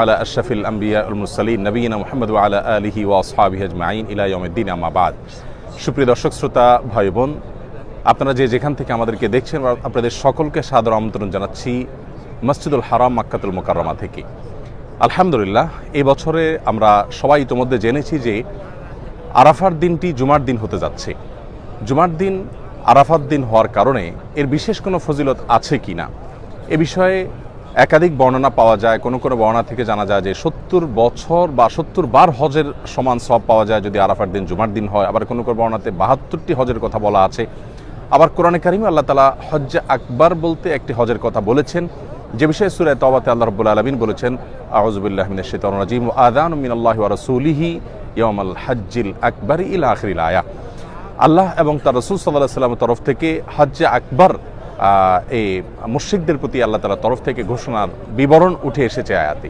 আলা আমাবাদ সুপ্রিয় আপনারা যে যেখান থেকে আমাদেরকে দেখছেন আপনাদের সকলকে সাদর আমন্ত্রণ জানাচ্ছি মসজিদুল হারাম মাক্কাতুল মোকাররমা থেকে। আলহামদুলিল্লাহ, এই বছরে আমরা সবাই ইতোমধ্যে জেনেছি যে আরাফার দিনটি জুমার দিন হতে যাচ্ছে। জুমার দিন আরাফার দিন হওয়ার কারণে এর বিশেষ কোনো ফজিলত আছে কি না? এ বিষয়ে একাধিক বর্ণনা পাওয়া যায়। কোনো কোনো বর্ণনা থেকে জানা যায় যে সত্তর বছর বা সত্তর বার হজের সমান সব পাওয়া যায় যদি আরাফার দিন জুমার দিন হয়। আবার কোনো কোনো বর্ণনাতে বাহাত্তরটি হজের কথা বলা আছে। আবার কোরআনে কারিমে আল্লাহ তালা হজ্জে আকবার বলতে একটি হজের কথা বলেছেন। যে বিষয়ে সুরায় তবাতে আল্লাহ রব্বুল আলমিন বলেছেন আউজুবিল্লাহ মিনের শৈতান রাজিম আদান মিনাল্লাহ রসুলিহি ইয়মাল হজ্জিল আকবর ইল আখরিল আয়া। আল্লাহ এবং তার রসুল সাল্লাহ সাল্লামের তরফ থেকে হজ্জে আকবর এই মুশ্রিকদের প্রতি আল্লাহ তালার তরফ থেকে ঘোষণার বিবরণ উঠে এসেছে আয়াতে।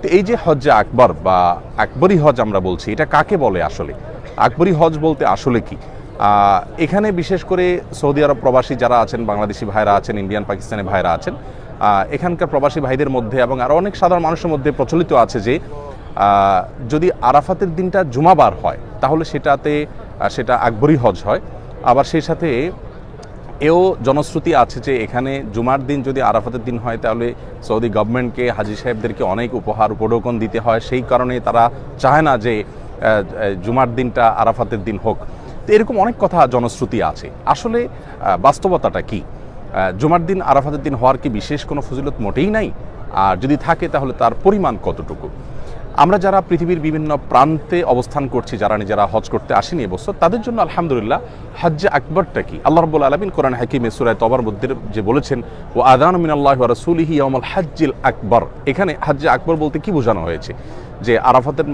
তো এই যে হজ্জে আকবর বা আকবরী হজ আমরা বলছি, এটা কাকে বলে আসলে? আকবরী হজ বলতে আসলে কি? এখানে বিশেষ করে সৌদি আরব প্রবাসী যারা আছেন, বাংলাদেশি ভাইরা আছেন, ইন্ডিয়ান, পাকিস্তানি ভাইরা আছেন এখানকার প্রবাসী ভাইদের মধ্যে এবং আরও অনেক সাধারণ মানুষের মধ্যে প্রচলিত আছে যে যদি আরাফাতের দিনটা জুমাবার হয়, তাহলে সেটাতে সেটা আকবরী হজ হয়। আবার সেই সাথে এও জনশ্রুতি আছে যে এখানে জুমার দিন যদি আরাফাতের দিন হয়, তাহলে সৌদি গভর্নমেন্টকে, হাজি সাহেবদেরকে অনেক উপহার, উপঢৌকন দিতে হয়। সেই কারণে তারা চায় না যে জুমার দিনটা আরাফাতের দিন হোক। তো এরকম অনেক কথা জনশ্রুতি আছে। আসলে বাস্তবতাটা কি? জুমার দিন, আরাফাতের দিন হওয়ার কি বিশেষ কোনো ফজিলত মোটেই নাই? আর যদি থাকে, তাহলে তার পরিমাণ কতটুকু? আমরা যারা পৃথিবীর বিভিন্ন প্রান্তে অবস্থান করছি, যারা নিজেরা হজ করতে আসেনি এবছর তাদের জন্য আলহামদুলিল্লাহ হজ্জে আকবরটা কি? আল্লাহ রব্বুল আলমিন কোরআন হাকিমে সুরায় তবার মধ্যে যে বলেছেন ও আদান মিন আল্লাহ রসুলিহি আমল হাজ্জিল আকবর। এখানে হজ্জে আকবর বলতে কি বোঝানো হয়েছে? যে আরাফাতের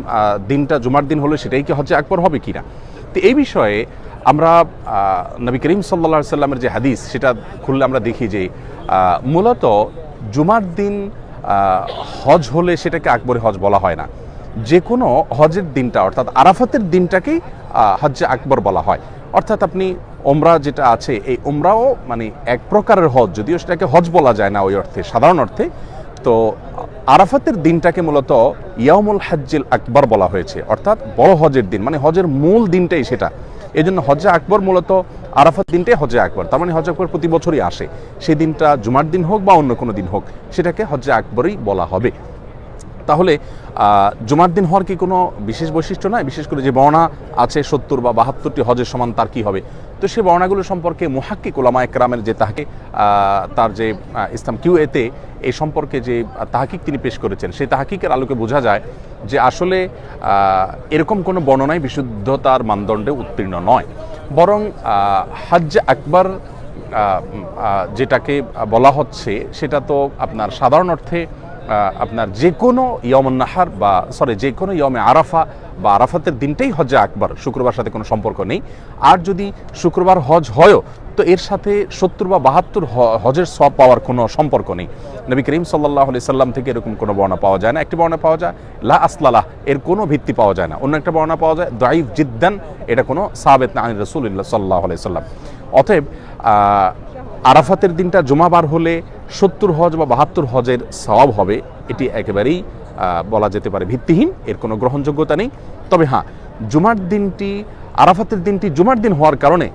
দিনটা জুমার দিন হলে সেটাই কি হজ্জে আকবর হবে কিনা? তো এই বিষয়ে আমরা নবী করিম সাল্লা সাল্লামের যে হাদিস, সেটা খুললে আমরা দেখি যে মূলত জুমার দিন হজ হলে সেটাকে আকবরে হজ বলা হয় না। যে কোনো হজের দিনটা, অর্থাৎ আরাফাতের দিনটাকেই হজ্জে আকবর বলা হয়। অর্থাৎ আপনি ওমরা যেটা আছে, এই ওমরাও মানে এক প্রকারের হজ, যদিও সেটাকে হজ বলা যায় না ওই অর্থে, সাধারণ অর্থে। তো আরাফাতের দিনটাকে মূলত ইয়ামুল হাজ্জিল আকবর বলা হয়েছে। অর্থাৎ বড় হজের দিন মানে হজের মূল দিনটাই সেটা। এই জন্য হজে আকবর মূলত আরাফাত দিনটাই হজে আকবর, তার মানে হজ আকবর প্রতি বছরই আসে। সেই দিনটা জুমার দিন হোক বা অন্য কোনো দিন হোক, সেটাকে হজে আকবরই বলা হবে। তাহলে জুমার দিন হওয়ার কি কোনো বিশেষ বৈশিষ্ট্য নয় বিশেষ করে যে বর্ণা আছে সত্তর বা বাহাত্তরটি হজের সমান তার কি হবে? তো সেই বর্ণাগুলো সম্পর্কে মুহাক্কিক ওলামা একরামের যে তাহাকে তার যে ইসলাম কিউ এতে এই সম্পর্কে যে তাহাকিক তিনি পেশ করেছেন, সেই তাহাকিকের আলোকে বোঝা যায় যে আসলে এরকম কোনো বর্ণনাই বিশুদ্ধতার মানদণ্ডে উত্তীর্ণ নয়। বরং হজ্জ আকবর যেটাকে বলা হচ্ছে, সেটা তো আপনার সাধারণ অর্থে আপনার যে কোনো ইয়মন নাহার বা সরি যে কোনো ইয়মে আরাফা বা আরাফাতের দিনটাই হজে আকবর, শুক্রবার সাথে কোনো সম্পর্ক নেই। আর যদি শুক্রবার হজ হয়ও, তো এর সাথে সত্তর বা বাহাত্তর হজের সব পাওয়ার কোনো সম্পর্ক নেই। নবী করিম সাল্লাহ আলি সাল্লাম থেকে এরকম কোনো বর্ণনা পাওয়া যায় না। একটি বর্ণনা পাওয়া যায়, লা আসলালাহ, এর কোনো ভিত্তি পাওয়া যায় না। অন্য একটা বর্ণনা পাওয়া যায় দাইফ জিদ্দান, এটা কোনো সাবেত না, আনি রসুল্লাহ সাল্লাহ আলি সাল্লাম। অতএব আরাফাতের দিনটা জুমাবার হলে সত্তর হজ বা বাহাত্তর হজের সওয়াব হবে, এটি একেবারেই বলা যেতে পারে ভিত্তিহীন, এর কোনো গ্রহণযোগ্যতা নেই। তবে হ্যাঁ জুমার দিনটি, আরাফাতের দিনটি জুমার দিন হওয়ার কারণে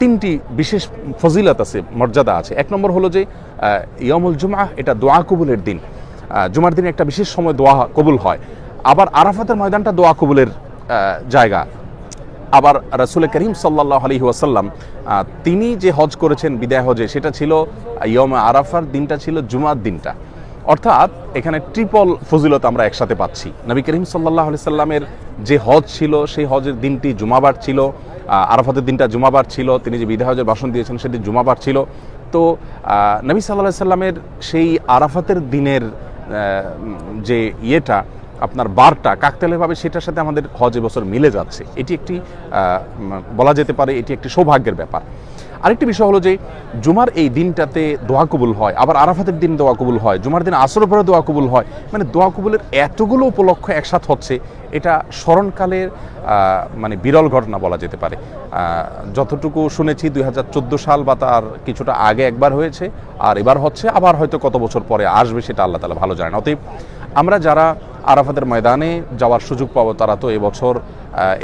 তিনটি বিশেষ ফজিলত আছে, মর্যাদা আছে। এক নম্বর হলো যে ইয়মুল জুমা এটা দোয়া কবুলের দিন। জুমার দিনে একটা বিশেষ সময় দোয়া কবুল হয়। আবার আরাফাতের ময়দানটা দোয়া কবুলের জায়গা। আবার রাসুল করিম সাল্লাহ আলহি ওয়াসাল্লাম তিনি যে হজ করেছেন বিদায় হজে, সেটা ছিল ইয়ম আরাফার দিনটা ছিল জুমার দিনটা। অর্থাৎ এখানে ট্রিপল ফজিলত আমরা একসাথে পাচ্ছি। নবী করিম সাল্লাহ আলি সাল্লামের যে হজ ছিল, সেই হজের দিনটি জুমাবার ছিল আরাফাতের দিনটা জুমাবার ছিল, তিনি যে বিদায় হজের ভাষণ দিয়েছেন, সেটি জুমাবার ছিল। তো নবী সাল্লাহ সাল্লামের সেই আরাফাতের দিনের যে ইয়েটা আপনার বারটা কাকতালীয়ভাবে সেটার সাথে আমাদের হজ এবছর মিলে যাচ্ছে। এটি একটি বলা যেতে পারে এটি একটি সৌভাগ্যের ব্যাপার। আরেকটি বিষয় হলো যে, জুমার এই দিনটাতে দোয়া কবুল হয়, আবার আরাফাতের দিন দোয়া কবুল হয়, জুমার দিন আসর পরে দোয়া কবুল হয়। মানে দোয়া কবুলের এতগুলো উপলক্ষ একসাথ হচ্ছে, এটা স্মরণকালের মানে বিরল ঘটনা বলা যেতে পারে। যতটুকু শুনেছি দুই হাজার চোদ্দ সাল বা তার কিছুটা আগে একবার হয়েছে, আর এবার হচ্ছে, আবার হয়তো কত বছর পরে আসবে সেটা আল্লাহ তালা ভালো জানেন। অতএব আমরা যারা আরাফাতের ময়দানে যাওয়ার সুযোগ পাবো, তারা তো এবছর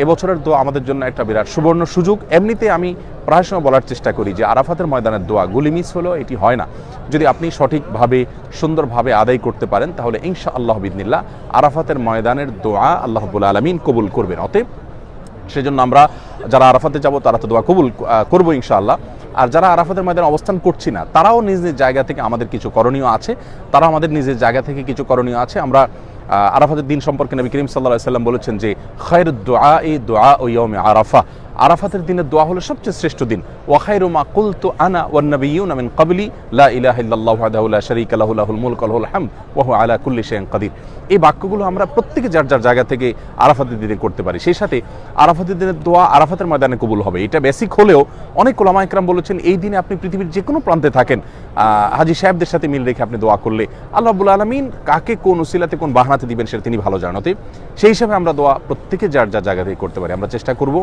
এবছরের দোয়া আমাদের জন্য একটা বিরাট সুবর্ণ সুযোগ। এমনিতে আমি প্রায় সময় বলার চেষ্টা করি যে আরাফাতের ময়দানের দোয়া গুলি মিস হলেও এটি হয় না। যদি আপনি সঠিকভাবে, সুন্দরভাবে আদায় করতে পারেন, তাহলে ইনশা আল্লাহ বিদিনিল্লা আরাফাতের ময়দানের দোয়া আল্লাহবুল আলমিন কবুল করবেন। অতএব, সেজন্য আমরা যারা আরাফাতে যাব, তারা তো দোয়া কবুল করব ইনশাআল্লাহ। আর যারা আরাফাতের ময়দানে অবস্থান করছি না, তারাও নিজ নিজ জায়গা থেকে আমাদের কিছু করণীয় আছে। তারা আমাদের নিজের জায়গা থেকে কিছু করণীয় আছে। আমরা আরাফাতের দিন সম্পর্কে নবী করিম সাল্লাহ সাল্লাম বলেছেন যে খৈর দোয়া এই দোয়া ওই আরাফা। আরাফাতের দিনের দোয়া হলো সবচেয়ে শ্রেষ্ঠ দিন। ওয়াখাইরু মা কুলতু আনা ওয়ান নাবিয়্যুনা মিন ক্বাবলি, লা ইলাহা ইল্লাল্লাহু ওয়াহদাহু লা শারীকা লাহু, লাহুল মুলকু ওয়া লাহুল হামদ, ওয়া হুয়া আলা কুল্লি শাইইন কাদির এই বাক্যগুলো আমরা প্রত্যেকে যার যার জায়গা থেকে আরাফাতের দিনে করতে পারি। সেই সাথে আরাফাতের দিনের দোয়া আরাফাতের ময়দানে কবুল হবে। এটা বেসিক হলেও অনেক ওলামা একরাম বলেছেন, এই দিনে আপনি পৃথিবীর যে কোনো প্রান্তে থাকেন হাজি সাহেবদের সাথে মিল রেখে আপনি দোয়া করলে আল্লাহ রাব্বুল আলমিন কাকে কোন উসিলাতে কোন বাহানাতে দিবেন সেটা তিনি ভালো জানতে সেই হিসাবে আমরা দোয়া প্রত্যেকে যার যার জায়গা থেকে করতে পারি। আমরা চেষ্টা করব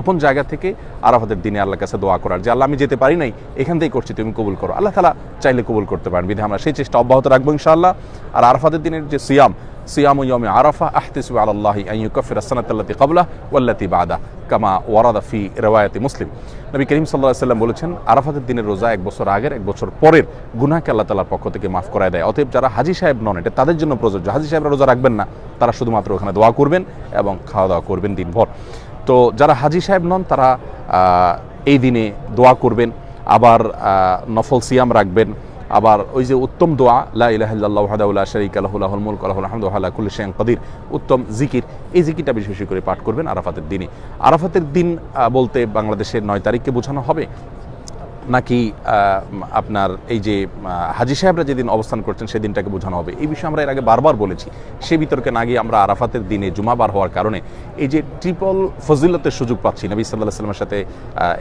আপন জায়গা থেকে আরাফাতের দিনে আল্লাহর কাছে দোয়া করার যে, আল্লাহ, আমি যেতে পারি নাই, এখান থেকেই করছি, তুমি কবুল করো। আল্লাহ তালা চাইলে কবুল করতে পারেন বিধে আমরা সেই চেষ্টা অব্যাহত রাখব ইনশাআল্লাহ। আর আরাফাতের দিনের যে সিয়াম সিয়াম ইয়মে আরাফা, আহতিসু আলাল্লাহি আন ইউকাফির আসসানাতাল্লাতি ক্বাবলা ওয়াল্লাতি বাদা কামা ওয়ারাদা ফি রিওয়ায়াতি মুসলিম। নবী করিম আলাইহি সাল্লাম বলেছেন, আরাফাতের দিনের রোজা এক বছর আগের, এক বছর পরের গুনাহকে আল্লাহ তাআলার পক্ষ থেকে মাফ করায় দেয়। অতএব যারা হাজি সাহেব নন, এটা তাদের জন্য প্রযোজ্য। হাজি সাহেবরা রোজা রাখবেন না, তারা শুধুমাত্র ওখানে দোয়া করবেন এবং খাওয়া দাওয়া করবেন দিনভর। তো যারা হাজি সাহেব নন, তারা এই দিনে দোয়া করবেন, আবার নফল সিয়াম রাখবেন, আবার ওই যে উত্তম দোয়া, লা শরিক ইল্লাল্লাহু ওয়াহদাহু লা শারীকা লাহু, লাহুল মুলকু ওয়া লাহুল হামদু, ওয়া আলা কুল্লি শাইইন কাদির। উত্তম জিকির, এই জিকিরটা বেশি বেশি করে পাঠ করবেন আরাফাতের দিনে। আরাফাতের দিন বলতে বাংলাদেশের নয় তারিখকে বোঝানো হবে। নাকি আপনার এই যে হাজি সাহেবরা যেদিন অবস্থান করছেন সেদিনটাকে বোঝানো হবে। এই বিষয়ে আমরা এর আগে বারবার বলেছি। সে বিতর্কে না গিয়ে আমরা আরাফাতের দিনে জুমাবার হওয়ার কারণে এই যে ট্রিপল ফজিলতের সুযোগ পাচ্ছি, নবী সাল্লাহ সাল্লামের সাথে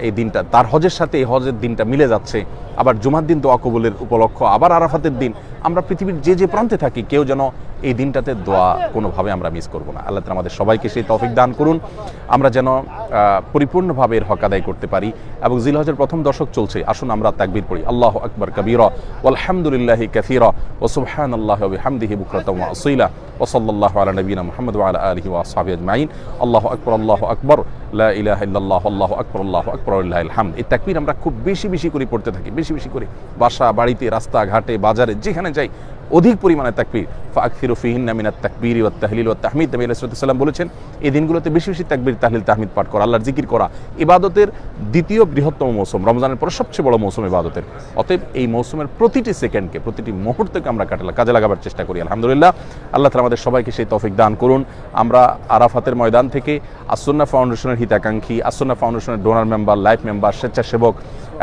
এই দিনটা, তার হজের সাথে এই হজের দিনটা মিলে যাচ্ছে। আবার জুমার দিন দোয়া কবুলের উপলক্ষ, আবার আরাফাতের দিন। আমরা পৃথিবীর যে যে প্রান্তে থাকি, কেউ যেন এই দিনটাতে দোয়া কোনোভাবে আমরা মিস করব না। আল্লাহ আমাদের সবাইকে সেই তৌফিক দান করুন। আমরা যেন পরিপূর্ণভাবে এর হক আদায় করতে পারি এবং জিলহজের প্রথম দশক চলছে। আসুন আমরা তাকবির পড়ি। আল্লাহ আকবর কবির। আলহামদুলিল্লাহি কাসীরা। ও বিহামদিহি বুকরাতাম ওয়া আসীলা। ওয়া সাল্লাল্লাহু আলা নবিয়িনা মুহাম্মদ আলা আলিহি আল্লাহু আকবর, আল্লাহ আকবর। ইলাহা ইল্লাল্লাহ, আল্লাহু আকবর আল্লাহু আকবর লিল্লাহিল হামদ এই তাকবীর আমরা খুব বেশি বেশি করে পড়তে থাকি। বেশি বেশি করে বাসা, বাড়িতে রাস্তা ঘাটে বাজারে, যেখানে যাই অধিক পরিমাণে তাকবীর। ফাকফিরু ফিহিন্না মিনাত তাকবির ও তাহলিল ও তাহমিদ। নবী আলাইহিস সাল্লাম বলেছেন, এই দিনগুলোতে বেশি বেশি তাকবির, তাহলিল, তাহমিদ পাঠ করা, আল্লাহর জিকির করা, ইবাদতের দ্বিতীয় বৃহত্তম মৌসুম। রমজানের পরে সবচেয়ে বড় মৌসুম ইবাদতের। অতএব এই মৌসুমের প্রতিটি সেকেন্ডকে, প্রতিটি মুহূর্তকে আমরা কাটালা কাজে লাগাবার চেষ্টা করি, আলহামদুলিল্লাহ। আল্লাহ তালা আমাদের সবাইকে সেই তফিক দান করুন। আমরা আরাফাতের ময়দান থেকে আসন্না ফাউন্ডেশনের হিতাকাঙ্ক্ষী আসন্না ফাউন্ডেশনের ডোনার মেম্বার, লাইফ মেম্বার, স্বেচ্ছাসেবক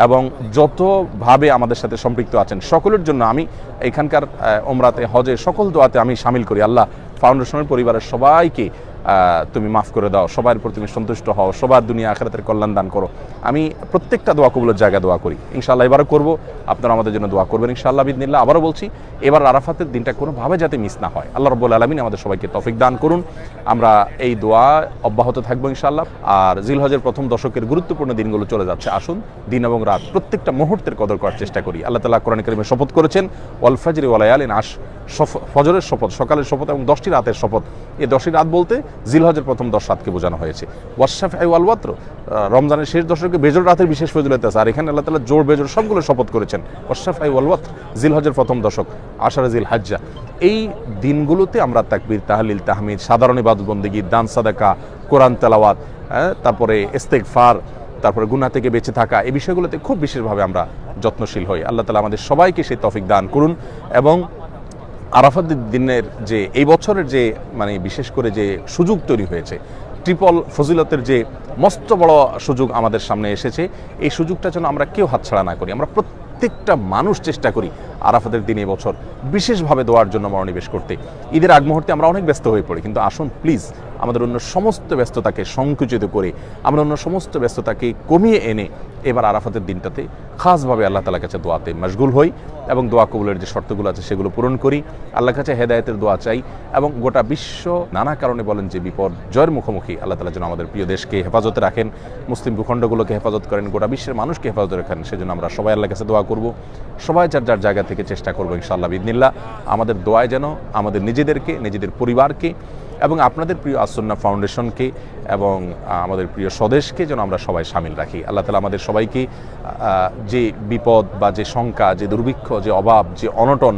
এবং যতভাবে আমাদের সাথে সম্পৃক্ত আছেন, সকলের জন্য আমি এখানকার ওমরাতে, হজে সকল দোয়াতে আমি সামিল করি। আল্লাহ ফাউন্ডেশনের পরিবারের সবাইকে তুমি মাফ করে দাও, সবার উপর তুমি সন্তুষ্ট হও, সবার দুনিয়া আখেরাতের কল্যাণ দান করো। আমি প্রত্যেকটা দোয়া কবুলের জায়গায় দোয়া করি। ইনশাল্লাহ এবারও করব, আপনারা আমাদের জন্য দোয়া করবেন ইনশাআল্লাহ বিদিনিল্লাহ আবারও বলছি, এবার আরাফাতের দিনটা কোনোভাবে যাতে মিস না হয়। আল্লাহ রব্বুল আলমিন আমাদের সবাইকে তফিক দান করুন। আমরা এই দোয়া অব্যাহত থাকব ইনশাআল্লাহ। আর জিলহজের প্রথম দশকের গুরুত্বপূর্ণ দিনগুলো চলে যাচ্ছে। আসুন, দিন এবং রাত প্রত্যেকটা মুহূর্তের কদর করার চেষ্টা করি। আল্লাহ তালা কোরআন করিমে শপথ করেছেন, ওয়াল ফাজরি ওয়ালায়ালিন আশ ফজরের শপথ, সকালের শপথ এবং দশটি রাতের শপথ। এই দশটি রাত বলতে জিলহজের প্রথম দশ রাতকে বোঝানো হয়েছে। ওয়াশাফ ওয়ালওয়াত্র রমজানের শেষ দশকে বেজর রাতের বিশেষ ফজিলত আছে। আর এখানে আল্লাহ তালা জোর বেজর সবগুলো শপথ করেছেন। ওয়াশাফ ওয়ালওয়াত্র জিলহজের প্রথম দশক আশারা জিল হাজ্জা এই দিনগুলোতে আমরা তাকবির তাহলিল তাহমিদ সাধারণ ইবাদত বন্দিগি দান সাদাকা কোরআন তেলাওয়াত হ্যাঁ, তারপরে ইস্তেগফার তারপরে গুনাহ থেকে বেঁচে থাকা এই বিষয়গুলোতে খুব বিশেষভাবে আমরা যত্নশীল হই। আল্লাহ তালা আমাদের সবাইকে সেই তফিক দান করুন এবং আরাফাত দিনের যে, এই বছরের যে মানে বিশেষ করে যে সুযোগ তৈরি হয়েছে, ট্রিপল ফজিলতের যে মস্ত বড় সুযোগ আমাদের সামনে এসেছে, এই সুযোগটা যেন আমরা কেউ হাতছাড়া না করি, আমরা প্রত্যেকটা মানুষ চেষ্টা করি আরাফাতের দিন এবছর বিশেষভাবে দোয়ার জন্য মনোনিবেশ করতে। ঈদের আগ মুহূর্তে আমরা অনেক ব্যস্ত হয়ে পড়ি, কিন্তু আসুন প্লিজ আমাদের অন্য সমস্ত ব্যস্ততাকে সংকুচিত করে, আমরা অন্য সমস্ত ব্যস্ততাকে কমিয়ে এনে এবার আরাফাতের দিনটাতে খাসভাবে আল্লাহ তালার কাছে দোয়াতে মশগুল হই এবং দোয়া কবুলের যে শর্তগুলো আছে সেগুলো পূরণ করি। আল্লাহ কাছে হেদায়তের দোয়া চাই এবং গোটা বিশ্ব নানা কারণে বলেন যে বিপদ জয়ের মুখোমুখি আল্লাহ তালা যেন আমাদের প্রিয় দেশকে হেফাজতে রাখেন, মুসলিম ভূখণ্ডগুলোকে হেফাজত করেন, গোটা বিশ্বের মানুষকে হেফাজতে রাখেন, সেজন্য আমরা সবাই আল্লাহর কাছে দোয়া করব। সবাই যার যার জায়গা থেকে চেষ্টা করব ইনশাআল্লাহ বিদিনিল্লা আমাদের দোয়ায় যেন আমাদের নিজেদেরকে, নিজেদের পরিবারকে এবং আপনাদের প্রিয় আসন্না ফাউন্ডেশনকে এবং আমাদের প্রিয় স্বদেশকে যেন আমরা সবাই সামিল রাখি। আল্লাহ তালা আমাদের সবাইকে যে বিপদ বা যে শঙ্কা, যে দুর্ভিক্ষ, যে অভাব, যে অনটন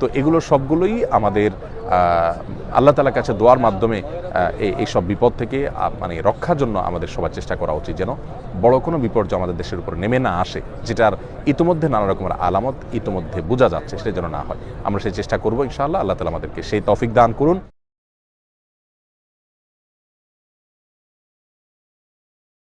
তো এগুলো সবগুলোই আমাদের আল্লাহ তালার কাছে দোয়ার মাধ্যমে এই এইসব বিপদ থেকে মানে রক্ষার জন্য আমাদের সবার চেষ্টা করা উচিত যেন বড় কোনো বিপর্যয় আমাদের দেশের উপর নেমে না আসে, যেটার ইতিমধ্যে নানা রকমের আলামত ইতিমধ্যে বোঝা যাচ্ছে, সেটা যেন না হয়। আমরা সেই চেষ্টা করব ইনশাআল্লাহ। আল্লাহ তালা আমাদেরকে সেই তফিক দান করুন।